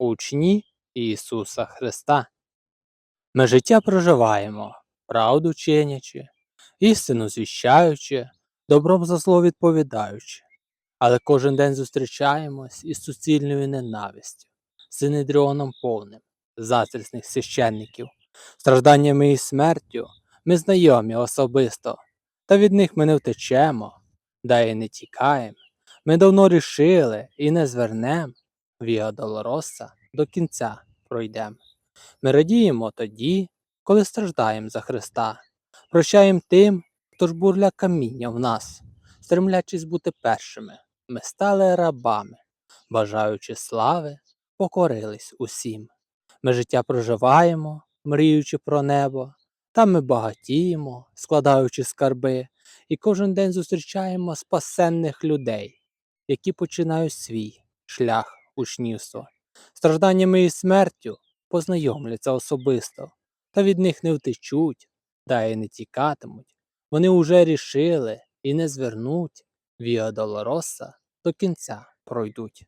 учні Ісуса Христа. Ми життя проживаємо, правду чинячи, істину звіщаючи, добром за зло відповідаючи, але кожен день зустрічаємось із суцільною ненавистю, синедріоном повним, заздрісних священників, стражданнями і смертю ми знайомі особисто, та від них ми не втечемо, да й не тікаємо. Ми давно рішили і не звернем Віа Долороса до кінця пройдем. Ми радіємо тоді, коли страждаємо за Христа, прощаємо тим, хто ж бурля каміння в нас, стремлячись бути першими, ми стали рабами, бажаючи слави, покорились усім. Ми життя проживаємо, мріючи про небо, там ми багатіємо, складаючи скарби, і кожен день зустрічаємо спасенних людей, які починають свій шлях учнівства. Стражданнями і смертю познайомляться особисто, та від них не втечуть, та й не тікатимуть. Вони уже рішили і не звернуть Віа Долороса до кінця пройдуть.